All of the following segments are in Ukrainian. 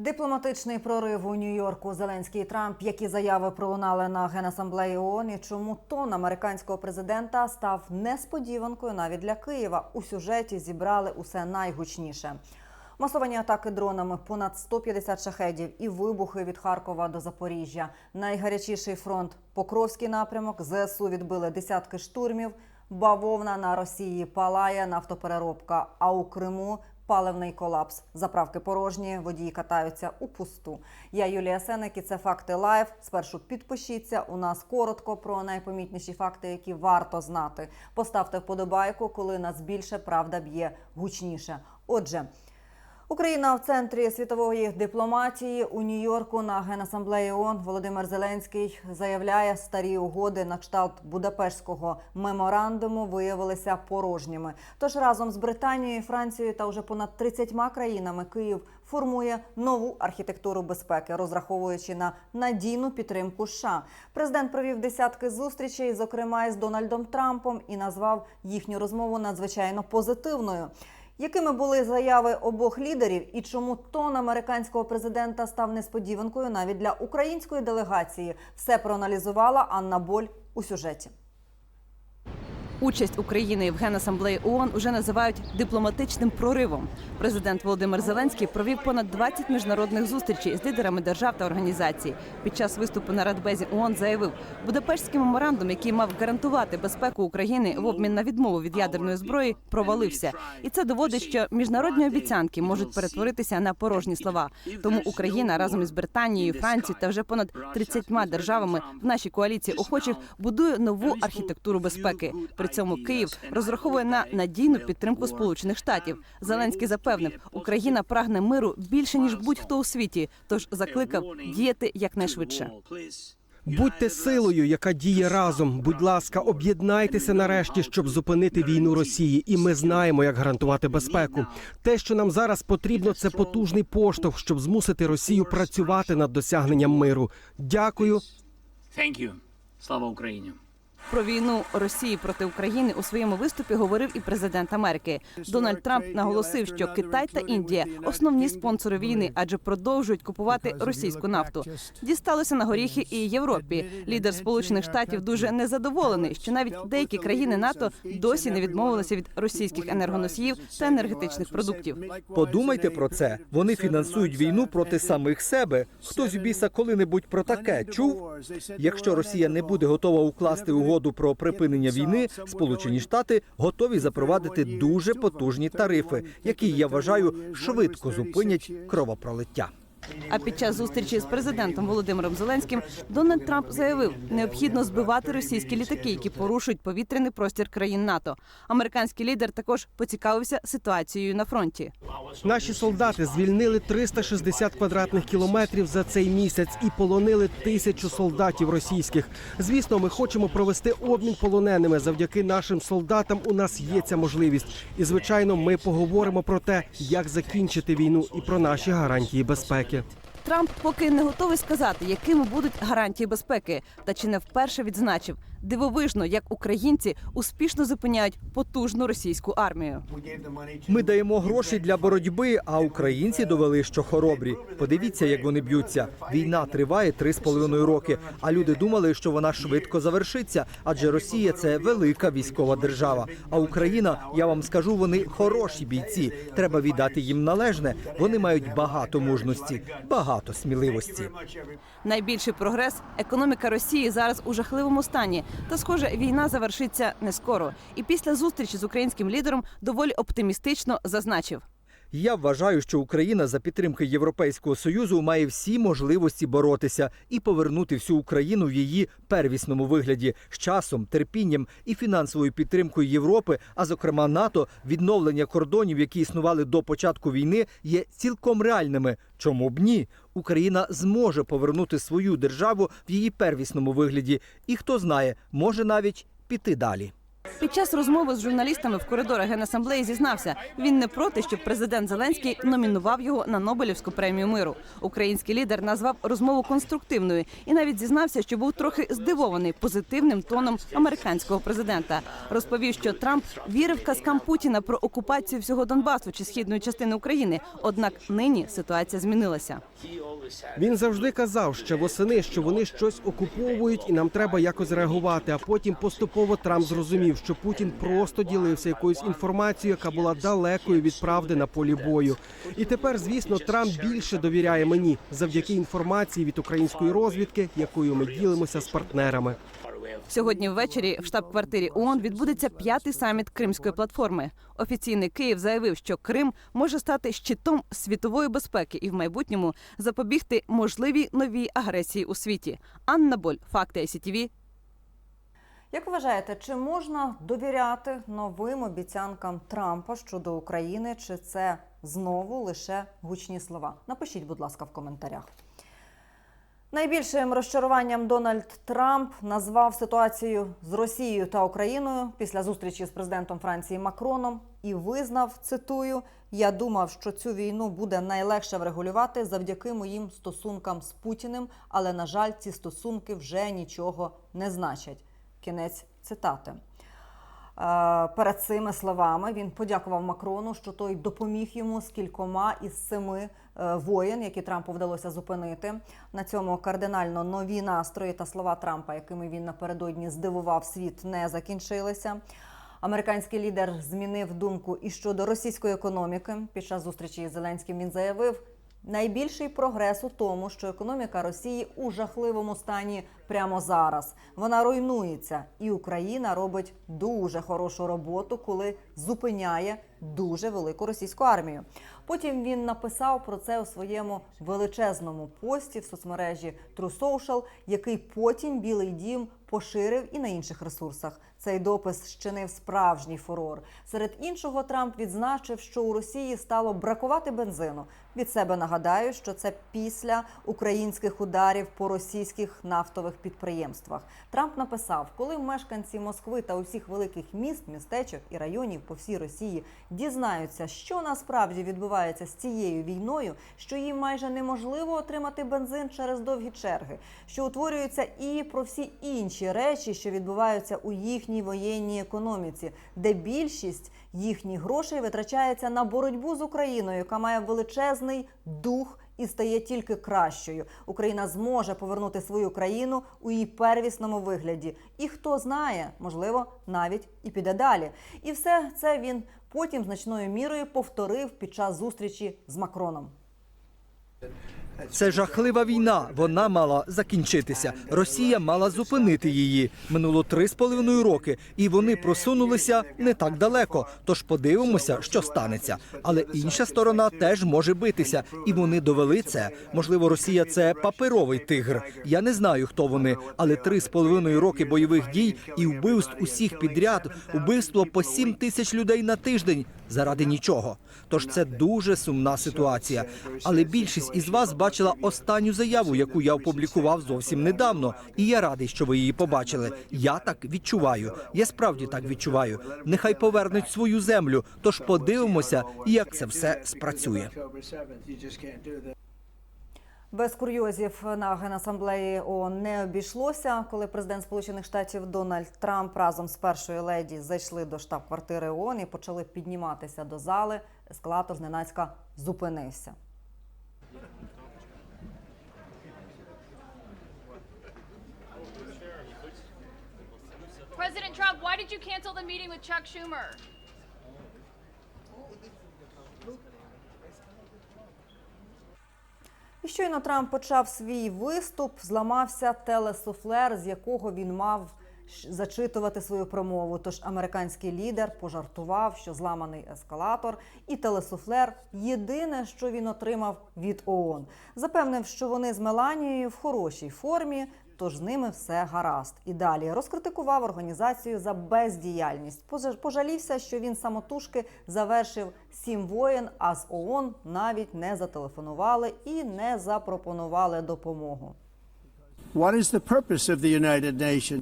Дипломатичний прорив у Нью-Йорку Зеленський і Трамп, які заяви пролунали на генасамблеї ООН, і чому тон американського президента став несподіванкою навіть для Києва. У сюжеті зібрали усе найгучніше. Масовані атаки дронами, понад 150 шахедів і вибухи від Харкова до Запоріжжя. Найгарячіший фронт Покровський напрямок. ЗСУ відбили десятки штурмів. Бавовна на Росії палає нафтопереробка. А у Криму паливний колапс. Заправки порожні, водії катаються у пусту. Я Юлія Сенек і це факти лайв. Спершу підпишіться. У нас коротко про найпомітніші факти, які варто знати. Поставте вподобайку, коли нас більше правда б'є гучніше. Отже. Україна в центрі світової дипломатії у Нью-Йорку на генасамблеї ООН Володимир Зеленський заявляє, старі угоди на кшталт Будапештського меморандуму виявилися порожніми. Тож разом з Британією, Францією та вже понад 30 країнами Київ формує нову архітектуру безпеки, розраховуючи на надійну підтримку США. Президент провів десятки зустрічей, зокрема із Дональдом Трампом, і назвав їхню розмову надзвичайно позитивною. Якими були заяви обох лідерів, і чому тон американського президента став несподіванкою навіть для української делегації? Все проаналізувала Анна Боль у сюжеті. Участь України в Генасамблеї ООН уже називають дипломатичним проривом. Президент Володимир Зеленський провів понад 20 міжнародних зустрічей з лідерами держав та організацій. Під час виступу на Радбезі ООН заявив, Будапештський меморандум, який мав гарантувати безпеку України в обмін на відмову від ядерної зброї, провалився. І це доводить, що міжнародні обіцянки можуть перетворитися на порожні слова. Тому Україна разом із Британією, Францією та вже понад 30 державами в нашій коаліції охочих будує нову архітектуру безпеки. При цьому Київ розраховує на надійну підтримку Сполучених Штатів. Зеленський запевнив, Україна прагне миру більше ніж будь-хто у світі, тож закликав діяти якнайшвидше. Будьте силою, яка діє разом. Будь ласка, об'єднайтеся нарешті, щоб зупинити війну Росії. І ми знаємо, як гарантувати безпеку. Те, що нам зараз потрібно, це потужний поштовх, щоб змусити Росію працювати над досягненням миру. Дякую. Thank you. Слава Україні. Про війну Росії проти України у своєму виступі говорив і президент Америки. Дональд Трамп наголосив, що Китай та Індія основні спонсори війни, адже продовжують купувати російську нафту. Дісталося на горіхи і Європі. Лідер Сполучених Штатів дуже незадоволений, що навіть деякі країни НАТО досі не відмовилися від російських енергоносіїв та енергетичних продуктів. Подумайте про це. Вони фінансують війну проти самих себе. Хтось біса коли-небудь про таке чув? Якщо Росія не буде готова укласти угоду про припинення війни, Сполучені Штати готові запровадити дуже потужні тарифи, які я вважаю швидко зупинять кровопролиття. А під час зустрічі з президентом Володимиром Зеленським Дональд Трамп заявив, необхідно збивати російські літаки, які порушують повітряний простір країн НАТО. Американський лідер також поцікавився ситуацією на фронті. Наші солдати звільнили 360 квадратних кілометрів за цей місяць і полонили тисячу солдатів російських. Звісно, ми хочемо провести обмін полоненими. Завдяки нашим солдатам у нас є ця можливість. І звичайно, ми поговоримо про те, як закінчити війну і про наші гарантії безпеки. Peki. Трамп поки не готовий сказати, якими будуть гарантії безпеки, та чи не вперше відзначив дивовижно, як українці успішно зупиняють потужну російську армію. Ми даємо гроші для боротьби, а українці довели, що хоробрі. Подивіться, як вони б'ються. Війна триває три з половиною роки. А люди думали, що вона швидко завершиться, адже Росія це велика військова держава. А Україна, я вам скажу, вони хороші бійці. Треба віддати їм належне. Вони мають багато мужності, багато сміливості. Найбільший прогрес економіка Росії зараз у жахливому стані. Та схоже, війна завершиться не скоро. І після зустрічі з українським лідером доволі оптимістично зазначив. Я вважаю, що Україна за підтримки Європейського союзу має всі можливості боротися і повернути всю Україну в її первісному вигляді з часом, терпінням і фінансовою підтримкою Європи, а зокрема НАТО, відновлення кордонів, які існували до початку війни, є цілком реальними. Чому б ні? Україна зможе повернути свою державу в її первісному вигляді, і хто знає, може навіть піти далі. Під час розмови з журналістами в коридорах генасамблеї зізнався, він не проти, щоб президент Зеленський номінував його на Нобелівську премію миру. Український лідер назвав розмову конструктивною і навіть зізнався, що був трохи здивований позитивним тоном американського президента. Розповів, що Трамп вірив казкам Путіна про окупацію всього Донбасу чи східної частини України. Однак нині ситуація змінилася. Він завжди казав ще восени, що вони щось окуповують, і нам треба якось реагувати. А потім поступово Трамп зрозумів, що Путін просто ділився якоюсь інформацією, яка була далекою від правди на полі бою. І тепер, звісно, Трамп більше довіряє мені завдяки інформації від української розвідки, якою ми ділимося з партнерами. Сьогодні ввечері в штаб-квартирі ООН відбудеться п'ятий саміт Кримської платформи. Офіційний Київ заявив, що Крим може стати щитом світової безпеки і в майбутньому запобігти можливій новій агресії у світі. Анна Боль, факти ICTV, Як вважаєте, чи можна довіряти новим обіцянкам Трампа щодо України, чи це знову лише гучні слова? Напишіть, будь ласка, в коментарях. Найбільшим розчаруванням Дональд Трамп назвав ситуацію з Росією та Україною після зустрічі з президентом Франції Макроном і визнав, цитую: Я думав, що цю війну буде найлегше врегулювати завдяки моїм стосункам з Путіним, але на жаль, ці стосунки вже нічого не значать. Кінець цитати. Е, Перед цими словами він подякував Макрону, що той допоміг йому з кількома із семи е, воєн, які Трампу вдалося зупинити. На цьому кардинально нові настрої та слова Трампа, якими він напередодні здивував світ, не закінчилися. Американський лідер змінив думку і щодо російської економіки. Під час зустрічі із Зеленським він заявив, Найбільший прогрес у тому, що економіка Росії у жахливому стані прямо зараз. Вона руйнується, і Україна робить дуже хорошу роботу, коли зупиняє дуже велику російську армію. Потім він написав про це у своєму величезному пості в соцмережі True Social, який потім Білий Дім поширив і на інших ресурсах. Цей допис щинив справжній фурор. Серед іншого, Трамп відзначив, що у Росії стало бракувати бензину. Від себе нагадаю, що це після українських ударів по російських нафтових підприємствах. Трамп написав, коли мешканці Москви та усіх великих міст, містечок і районів по всій Росії дізнаються, що насправді відбувається з цією війною, що їм майже неможливо отримати бензин через довгі черги, що утворюються і про всі інші речі, що відбуваються у їхній воєнній економіці, де більшість їхніх грошей витрачається на боротьбу з Україною, яка має величезний дух. І стає тільки кращою. Україна зможе повернути свою країну у її первісному вигляді. І хто знає, можливо, навіть і піде далі. І все це він потім значною мірою повторив під час зустрічі з Макроном. Це жахлива війна. Вона мала закінчитися. Росія мала зупинити її. Минуло три з половиною роки, і вони просунулися не так далеко. Тож подивимося, що станеться. Але інша сторона теж може битися, і вони довели це. Можливо, Росія це паперовий тигр. Я не знаю, хто вони, але три з половиною роки бойових дій і вбивств усіх підряд, убивство по сім тисяч людей на тиждень заради нічого. Тож це дуже сумна ситуація. Але більшість із вас бачила останню заяву, яку я опублікував зовсім недавно, і я радий, що ви її побачили. Я так відчуваю. Я справді так відчуваю. Нехай повернуть свою землю. Тож подивимося, як це все спрацює. Без курйозів на генасамблеї ООН не обійшлося, коли президент Сполучених Штатів Дональд Трамп разом з першою леді зайшли до штаб-квартири ООН і почали підніматися до зали. Ескалатор зненацька зупинився. President Trump, why did you cancel the meeting with Chuck Schumer? І щойно Трамп почав свій виступ, зламався телесуфлер, з якого він мав зачитувати свою промову. Тож американський лідер пожартував, що зламаний ескалатор, і телесуфлер єдине, що він отримав від ООН. Запевнив, що вони з Меланією в хорошій формі. Тож з ними все гаразд. І далі розкритикував організацію за бездіяльність. Пожалівся, що він самотужки завершив сім воєн, а з ООН навіть не зателефонували і не запропонували допомогу.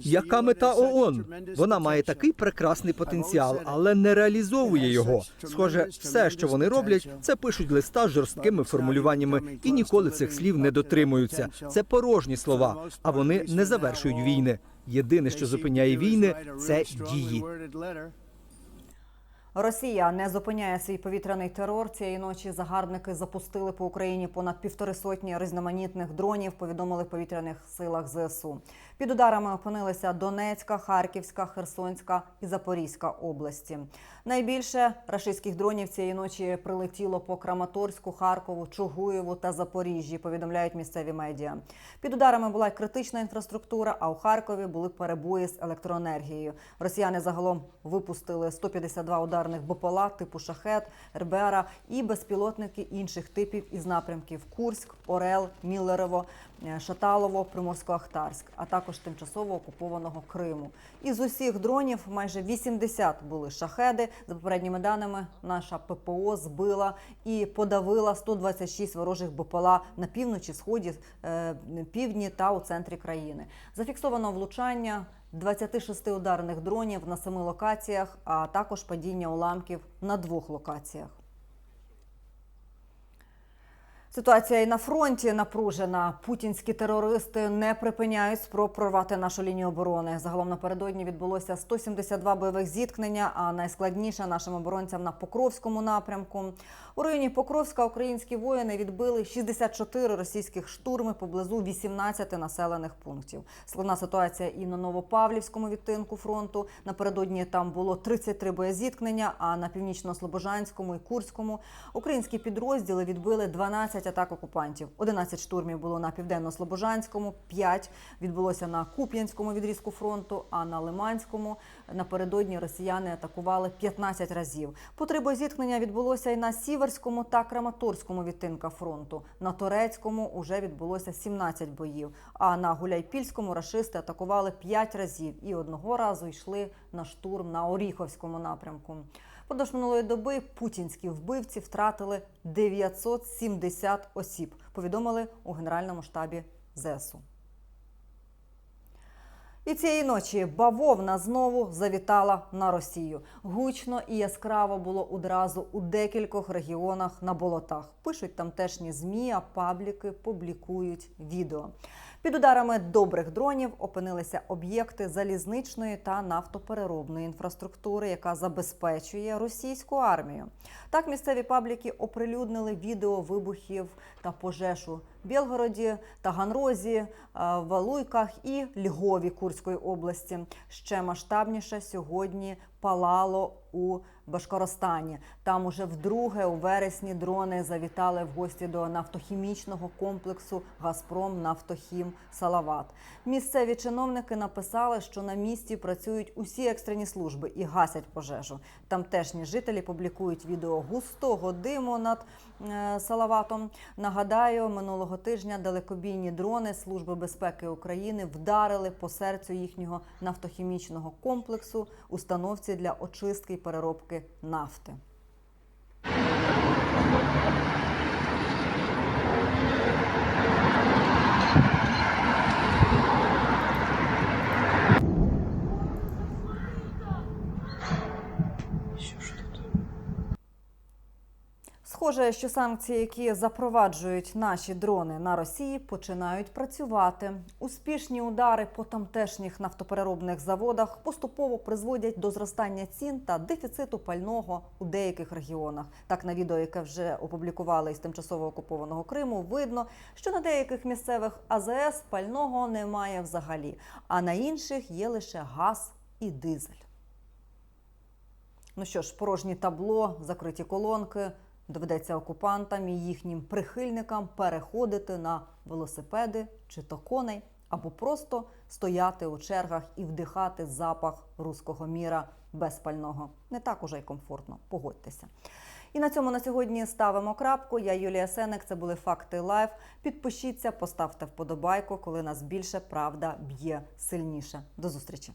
Яка мета ООН? Вона має такий прекрасний потенціал, але не реалізовує його. Схоже, все, що вони роблять, це пишуть листа з жорсткими формулюваннями і ніколи цих слів не дотримуються. Це порожні слова, а вони не завершують війни. Єдине, що зупиняє війни, це дії. Росія не зупиняє свій повітряний терор. Цієї ночі загарбники запустили по Україні понад півтори сотні різноманітних дронів. Повідомили в повітряних силах ЗСУ. Під ударами опинилися Донецька, Харківська, Херсонська і Запорізька області. Найбільше рашистських дронів цієї ночі прилетіло по Краматорську, Харкову, Чугуєву та Запоріжжі. Повідомляють місцеві медіа. Під ударами була критична інфраструктура. А у Харкові були перебої з електроенергією. Росіяни загалом випустили 152 ударних БПЛА типу Шахет, РБРа і безпілотники інших типів із напрямків Курськ, Орел, Міллерово, Шаталово, Приморсько-Ахтарськ, а також тимчасово окупованого Криму. Із усіх дронів майже 80 були шахеди. За попередніми даними, наша ППО збила і подавила 126 ворожих БПЛА на півночі, сході, е, півдні та у центрі країни. Зафіксовано влучання 26 ударних дронів на семи локаціях, а також падіння уламків на двох локаціях. Ситуація і на фронті напружена. Путінські терористи не припиняють спроб прорвати нашу лінію оборони. Загалом напередодні відбулося 172 бойових зіткнення, а найскладніше нашим оборонцям на Покровському напрямку. У районі Покровська українські воїни відбили 64 російських штурми поблизу 18 населених пунктів. Складна ситуація і на Новопавлівському відтинку фронту. Напередодні там було 33 боєзіткнення, а на північно-слобожанському і Курському українські підрозділи відбили 12 атак окупантів. 11 штурмів було на південно-слобожанському, 5 відбулося на Куп'янському відрізку фронту, а на Лиманському напередодні росіяни атакували 15 разів. По три боєзіткнення відбулося і на Сіверському та Краматорському відтинка фронту. На Торецькому уже відбулося 17 боїв. А на Гуляйпільському рашисти атакували 5 разів і одного разу йшли на штурм на Оріховському напрямку. Продовж минулої доби путінські вбивці втратили 970 осіб. Повідомили у Генеральному штабі ЗСУ. І цієї ночі бавовна знову завітала на Росію. Гучно і яскраво було одразу у декількох регіонах на болотах. Пишуть тамтешні змі, а пабліки публікують відео. Під ударами добрих дронів опинилися об'єкти залізничної та нафтопереробної інфраструктури, яка забезпечує російську армію. Так місцеві пабліки оприлюднили відео вибухів та пожеж у Білгороді, Таганрозі, е, Валуйках і Львові Курської області. Ще масштабніше сьогодні палало у Башкоростані. Там уже вдруге у вересні дрони завітали в гості до нафтохімічного комплексу Газпром Нафтохім Салават. Місцеві чиновники написали, що на місці працюють усі екстрені служби і гасять пожежу. Тамтешні жителі публікують відео густого диму над е, Салаватом. Нагадаю, минулого тижня далекобійні дрони Служби безпеки України вдарили по серцю їхнього нафтохімічного комплексу установці для очистки і переробки нафти. Схоже, що санкції, які запроваджують наші дрони на Росії, починають працювати. Успішні удари по тамтешніх нафтопереробних заводах поступово призводять до зростання цін та дефіциту пального у деяких регіонах. Так на відео, яке вже опублікували із тимчасово окупованого Криму, видно, що на деяких місцевих АЗС пального немає взагалі, а на інших є лише газ і дизель. Ну що ж, порожні табло, закриті колонки. Доведеться окупантам і їхнім прихильникам переходити на велосипеди чи то коней, або просто стояти у чергах і вдихати запах руського міра без пального. Не так уже й комфортно, погодьтеся. І на цьому на сьогодні ставимо крапку. Я Юлія Сенек. Це були факти лайв. Підпишіться, поставте вподобайку, коли нас більше правда б'є сильніше. До зустрічі.